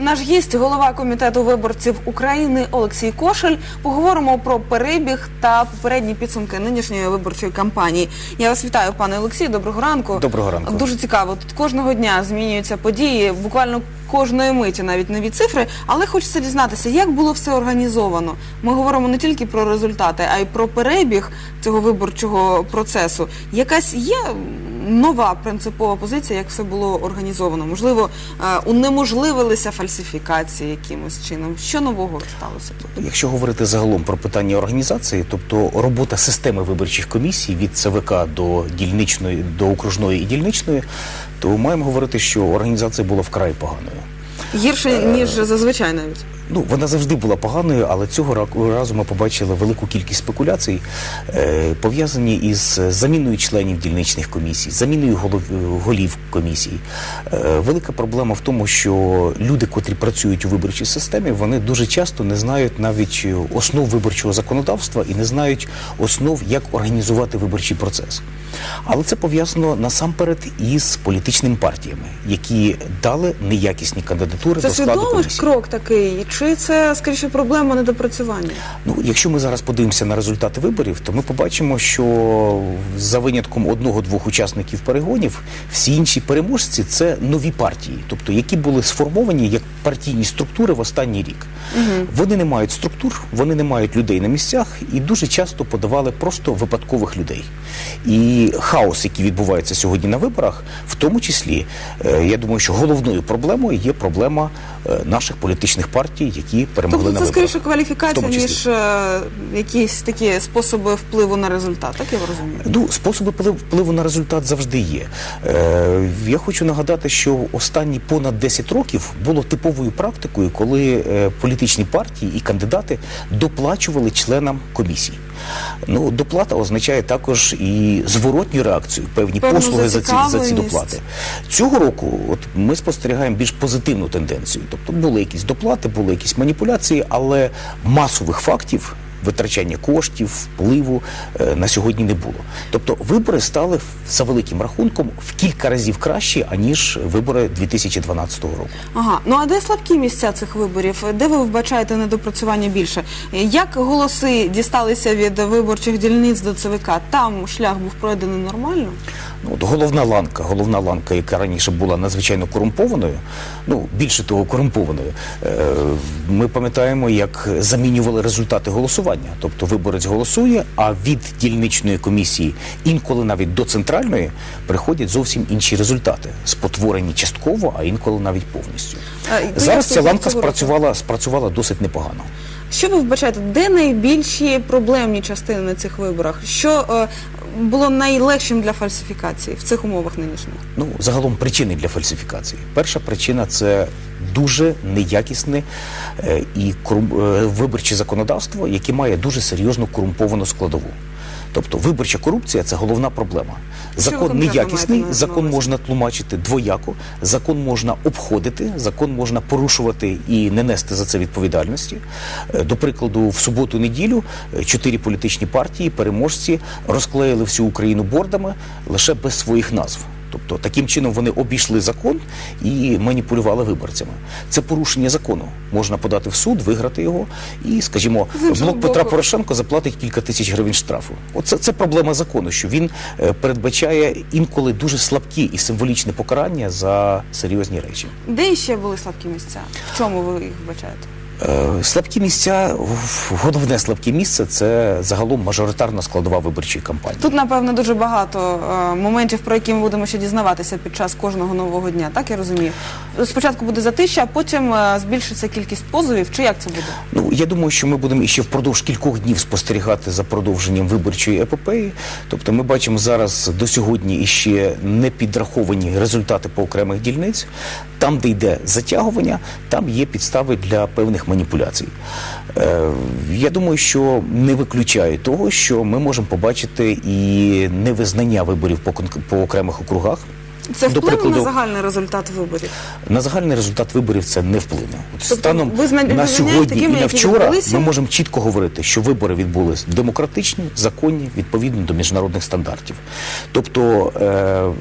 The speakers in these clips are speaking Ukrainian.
Наш гість, голова комітету виборців України Олексій Кошель. Поговоримо про перебіг та попередні підсумки нинішньої виборчої кампанії. Я вас вітаю, пане Олексію. Доброго ранку. Доброго ранку. Дуже цікаво. Тут кожного дня змінюються події, буквально кожної миті, навіть нові цифри. Але хочеться дізнатися, як було все організовано. Ми говоримо не тільки про результати, а й про перебіг цього виборчого процесу. Якась є нова принципова позиція, як все було організовано? Можливо, е, унеможливилися фальсифікації якимось чином. Що нового сталося тут? Якщо говорити загалом про питання організації, тобто робота системи виборчих комісій від ЦВК до дільничної до окружної і дільничної, то маємо говорити, що організація була вкрай поганою. Гірше ніж зазвичай навіть. Ну, вона завжди була поганою, але цього ра- разу ми побачили велику кількість спекуляцій, е, пов'язані із заміною членів дільничних комісій, заміною голов, голів комісій. Е, велика проблема в тому, що люди, котрі працюють у виборчій системі, вони дуже часто не знають навіть основ виборчого законодавства і не знають основ, як організувати виборчий процес. Але це пов'язано насамперед із політичними партіями, які дали неякісні кандидатури Це до складу свідомий комісії. крок такий, чи це скоріше проблема недопрацювання? Ну, якщо ми зараз подивимося на результати виборів, то ми побачимо, що за винятком одного-двох учасників перегонів, всі інші переможці це нові партії, тобто які були сформовані як партійні структури в останній рік. Вони не мають структур, вони не мають людей на місцях і дуже часто подавали просто випадкових людей. І хаос, який відбувається сьогодні на виборах, в тому числі, е, я думаю, що головною проблемою є проблема е, наших політичних партій, які перемогли Тобто на це скоріше кваліфікація, ніж е, якісь такі способи впливу на результат, так я розумію? Ну, способи вплив- впливу на результат завжди є. Е, я хочу нагадати, що останні понад 10 років було типовою практикою, коли е, політичні партії і кандидати доплачували членам комісій. Ну, доплата означає також і зворотню реакцію, певні Певну послуги за ці, за ці доплати. Цього року от ми спостерігаємо більш позитивну тенденцію. Тобто були якісь доплати, були якісь маніпуляції, але масових фактів. Витрачання коштів, впливу е, на сьогодні не було. Тобто вибори стали за великим рахунком в кілька разів краще, аніж вибори 2012 року. Ага, ну а де слабкі місця цих виборів? Де ви вбачаєте недопрацювання більше? Як голоси дісталися від виборчих дільниць до ЦВК? Там шлях був пройдений нормально? От головна ланка, головна ланка, яка раніше була надзвичайно корумпованою, ну більше того, корумпованою. Е, ми пам'ятаємо, як замінювали результати голосування. Тобто виборець голосує, а від дільничної комісії, інколи навіть до центральної, приходять зовсім інші результати, спотворені частково, а інколи навіть повністю. А, Зараз ця ланка спрацювала, спрацювала досить непогано. Що ви вбачаєте? Де найбільші проблемні частини на цих виборах? Що е, було найлегшим для фальсифікації в цих умовах нинішніх? Ну, загалом причини для фальсифікації. Перша причина це дуже неякісне е, і е, виборче законодавство, яке має дуже серйозну корумповану складову. Тобто виборча корупція це головна проблема. Закон неякісний, закон можна тлумачити двояко, закон можна обходити, закон можна порушувати і не нести за це відповідальності. Е, До прикладу, в суботу-неділю е, чотири політичні партії, переможці, розклеїли всю Україну бордами лише без своїх назв. Тобто таким чином вони обійшли закон і маніпулювали виборцями. Це порушення закону. Можна подати в суд, виграти його, і, скажімо, блок Петра Порошенко заплатить кілька тисяч гривень штрафу. Оце це проблема закону, що він е, передбачає інколи дуже слабкі і символічне покарання за серйозні речі. Де ще були слабкі місця? В чому ви їх вбачаєте? Е, Слабкі місця, головне слабке місце це загалом мажоритарна складова виборчої кампанії. Тут, напевно, дуже багато е, моментів, про які ми будемо ще дізнаватися під час кожного нового дня. Так я розумію. Спочатку буде затища, а потім е, збільшиться кількість позовів. Чи як це буде? Ну я думаю, що ми будемо іще впродовж кількох днів спостерігати за продовженням виборчої епопеї. Тобто, ми бачимо зараз до сьогодні іще не підраховані результати по окремих дільниць. Там, де йде затягування, там є підстави для певних маніпуляцій. Е, я думаю, що не виключаю того, що ми можемо побачити і невизнання виборів по, окремих округах. Це вплине прикладу, на загальний результат виборів. на загальний результат виборів це не вплине. Тобто станом ви зна- на сьогодні такими, і на вчора відбулися? ми можемо чітко говорити, що вибори відбулись демократичні, законні, відповідно до міжнародних стандартів. Тобто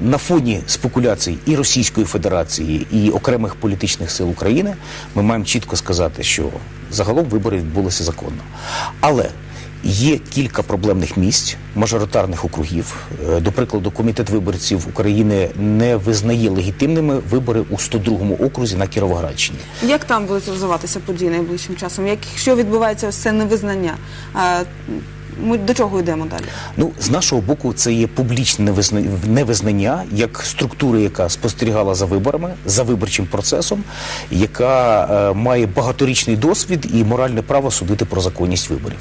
е, на фоні спекуляцій і Російської Федерації, і окремих політичних сил України ми маємо чітко сказати, що загалом вибори відбулися законно. Але Є кілька проблемних місць, мажоритарних округів. Е, До прикладу, комітет виборців України не визнає легітимними вибори у 102-му окрузі на Кіровоградщині. Як там будуть розвиватися події найближчим часом? Якщо відбувається це невизнання, ми до чого йдемо далі? Ну, з нашого боку, це є публічне невизнання як структури, яка спостерігала за виборами, за виборчим процесом, яка е, має багаторічний досвід і моральне право судити про законність виборів.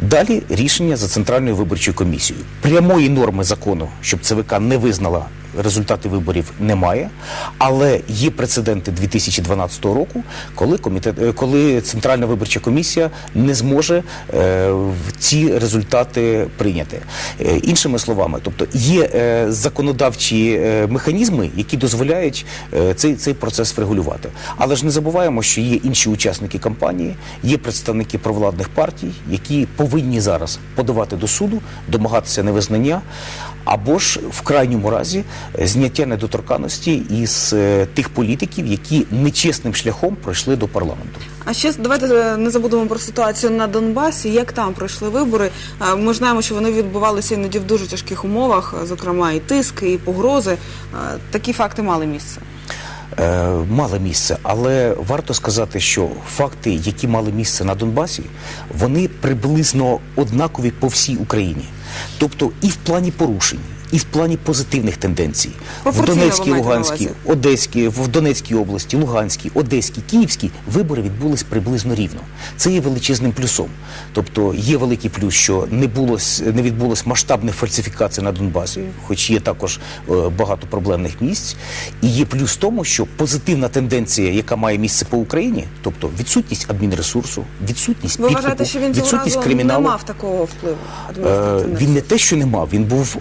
Далі рішення за центральною виборчою комісією. Прямої норми закону, щоб ЦВК не визнала результати виборів немає, але є прецеденти 2012 року, коли комітет, е, коли Центральна виборча комісія не зможе е, ці результати прийняти. Е, іншими словами, тобто є е, законодавчі е, механізми, які дозволяють е, цей, цей процес врегулювати. Але ж не забуваємо, що є інші учасники кампанії, є представники провладних партій, які повинні зараз подавати до суду, домагатися невизнання. Або ж в крайньому разі зняття недоторканності із е, тих політиків, які нечесним шляхом пройшли до парламенту. А ще давайте е, не забудемо про ситуацію на Донбасі. Як там пройшли вибори? Е, Ми ж знаємо, що вони відбувалися іноді в дуже тяжких умовах, зокрема і тиск, і погрози. Такі факти мали місце. Мали місце, але варто сказати, що факти, які мали місце на Донбасі, вони приблизно однакові по всій Україні. Тобто і в плані порушень, і в плані позитивних тенденцій. В Донецькій, Луганській? Одеській, в Донецькій області, Луганській, Одеській, Київській вибори відбулись приблизно рівно. Це є величезним плюсом. Тобто є великий плюс, що не було не відбулось масштабних фальсифікацій на Донбасі, хоч є також е, багато проблемних місць. І є плюс в тому, що позитивна тенденція, яка має місце по Україні, тобто відсутність адмінресурсу, відсутність Ви підкупу, вважаєте, що він відсутність криміналу. не мав такого впливу? Е. Він не те, що не мав, він був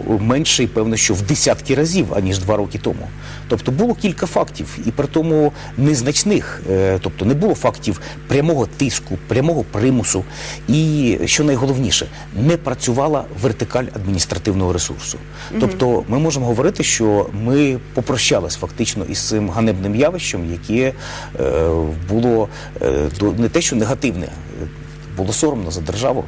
менший, певно, що в десятки разів, аніж два роки тому. Тобто було кілька фактів, і при тому незначних. Е, Тобто не було фактів прямого тиску, прямого примусу. І що найголовніше, не працювала вертикаль адміністративного ресурсу. Тобто, ми можемо говорити, що ми попрощались фактично із цим ганебним явищем, яке е, було е, не те, що негативне, було соромно за державу,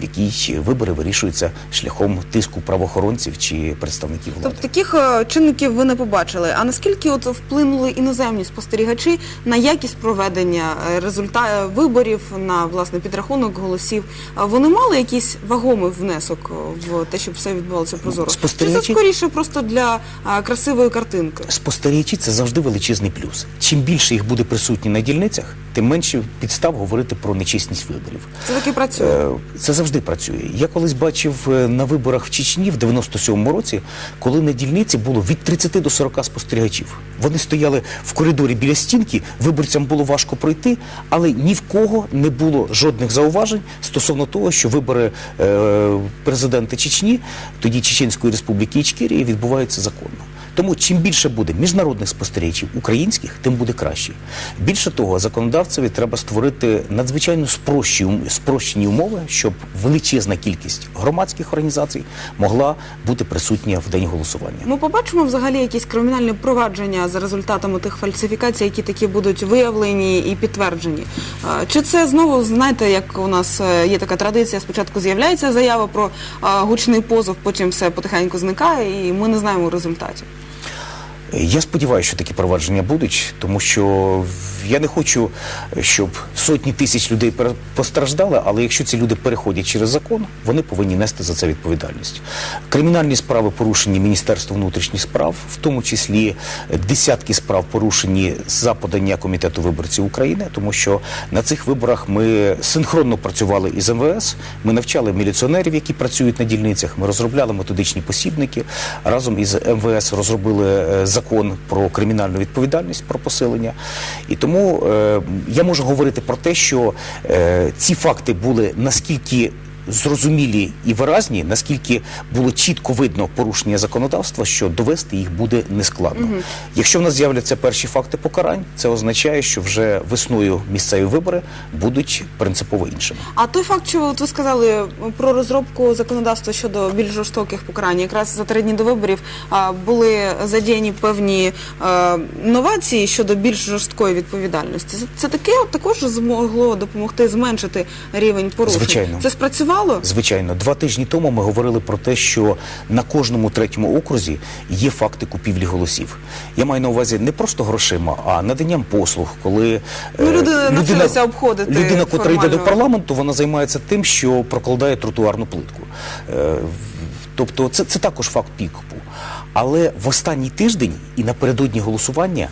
в якій вибори вирішуються шляхом тиску правоохоронців чи представників влади. Тобто таких е, чинників ви не побачили. А наскільки от вплинули іноземні спостерігачі на якість проведення результатів виборів, на власне підрахунок голосів? Вони мали якийсь вагомий внесок е, в те, щоб все відбувалося прозоро? Чи це скоріше просто для е, красивої картинки? Спостерігачі це завжди величезний плюс. Чим більше їх буде присутні на дільницях, тим менше підстав говорити про нечесність виборів. Це таки працює. Е, Це завжди працює. Я колись бачив е, на виборах в Чечні в 97-му році, коли на дільниці було від 30 до 40 спостерігачів. Вони стояли в коридорі біля стінки, виборцям було важко пройти, але ні в кого не було жодних зауважень стосовно того, що вибори е, президента Чечні, тоді Чеченської республіки Ічкерії, відбуваються законно. Тому чим більше буде міжнародних спостерігачів українських, тим буде краще. Більше того, законодавцеві треба створити надзвичайно спрощені умови, щоб величезна кількість громадських організацій могла бути присутня в день голосування. Ми побачимо взагалі якісь кримінальні провадження за результатами тих фальсифікацій, які такі будуть виявлені і підтверджені. Чи це знову знаєте, як у нас е, є така традиція? Спочатку з'являється заява про гучний позов, потім все потихеньку зникає, і ми не знаємо результатів. Я сподіваюся, що такі провадження будуть, тому що я не хочу, щоб сотні тисяч людей постраждали, але якщо ці люди переходять через закон, вони повинні нести за це відповідальність. Кримінальні справи порушені Міністерством внутрішніх справ, в тому числі десятки справ порушені за подання Комітету виборців України, тому що на цих виборах ми синхронно працювали із МВС, ми навчали міліціонерів, які працюють на дільницях, ми розробляли методичні посібники. Разом із МВС розробили е, закон про кримінальну відповідальність про посилення. І тому е, я можу говорити про те, що е, ці факти були наскільки зрозумілі і виразні, наскільки було чітко видно порушення законодавства, що довести їх буде нескладно. Якщо в нас з'являться перші факти покарань, це означає, що вже весною місцеві вибори будуть принципово іншими. А той факт, що от ви сказали про розробку законодавства щодо більш жорстоких покарань, якраз за три дні до виборів а, були задіяні певні е, новації щодо більш жорсткої відповідальності. Це таке також змогло допомогти зменшити рівень порушень. Звичайно. Це спрацювало? Звичайно, два тижні тому ми говорили про те, що на кожному третьому окрузі є факти купівлі голосів. Я маю на увазі не просто грошима, а наданням послуг, коли Ну, е, люди навчилися обходити людина, котра йде до парламенту, вона займається тим, що прокладає тротуарну плитку. Е, Тобто, це, це також факт підкупу. Але в останній тиждень і напередодні голосування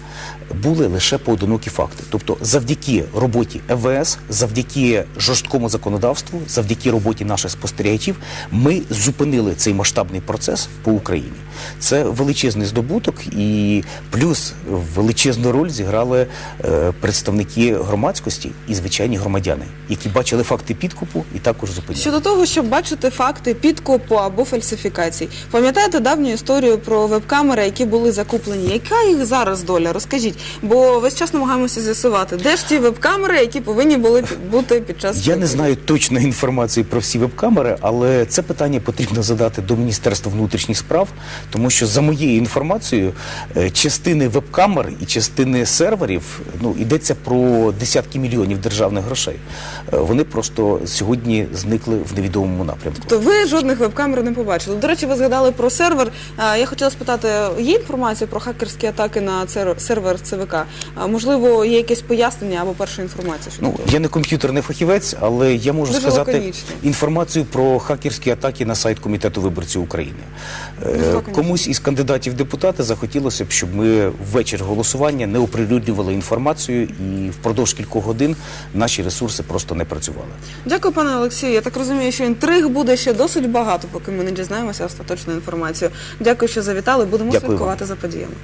були лише поодинокі факти. Тобто, завдяки роботі МВС, завдяки жорсткому законодавству, завдяки роботі наших спостерігачів, ми зупинили цей масштабний процес по Україні. Це величезний здобуток, і плюс величезну роль зіграли е, представники громадськості і звичайні громадяни, які бачили факти підкупу і також зупиняли. Щодо того, щоб бачити факти підкупу або фальсифікацій. Пам'ятаєте давню історію про веб-камери, які були закуплені? Яка їх зараз доля? Розкажіть, бо весь час намагаємося з'ясувати, де ж ті веб-камери, які повинні були бути під час Я не знаю точної інформації про всі веб-камери, але це питання потрібно задати до Міністерства внутрішніх справ, тому що за моєю інформацією, е, частини веб-камер і частини серверів ну йдеться про десятки мільйонів державних грошей. Е, Вони просто сьогодні зникли в невідомому напрямку. То ви жодних веб-камер не побачили. До речі, ви згадали про сервер. Я хотіла спитати, є інформація про хакерські атаки на сервер ЦВК? Можливо, є якесь пояснення або перша інформація? Ну я не комп'ютерний фахівець, але я можу Дуже сказати лаконічно. інформацію про хакерські атаки на сайт комітету виборців України. Е, Дуже. Комусь із кандидатів депутати захотілося б, щоб ми ввечір голосування не оприлюднювали інформацію, і впродовж кількох годин наші ресурси просто не працювали. Дякую, пане Олексію. Я так розумію, що інтриг буде ще досить багато, поки ми не дізнаємося остаточну інформацію. Дякую, що завітали. Будемо Дякую слідкувати за подіями.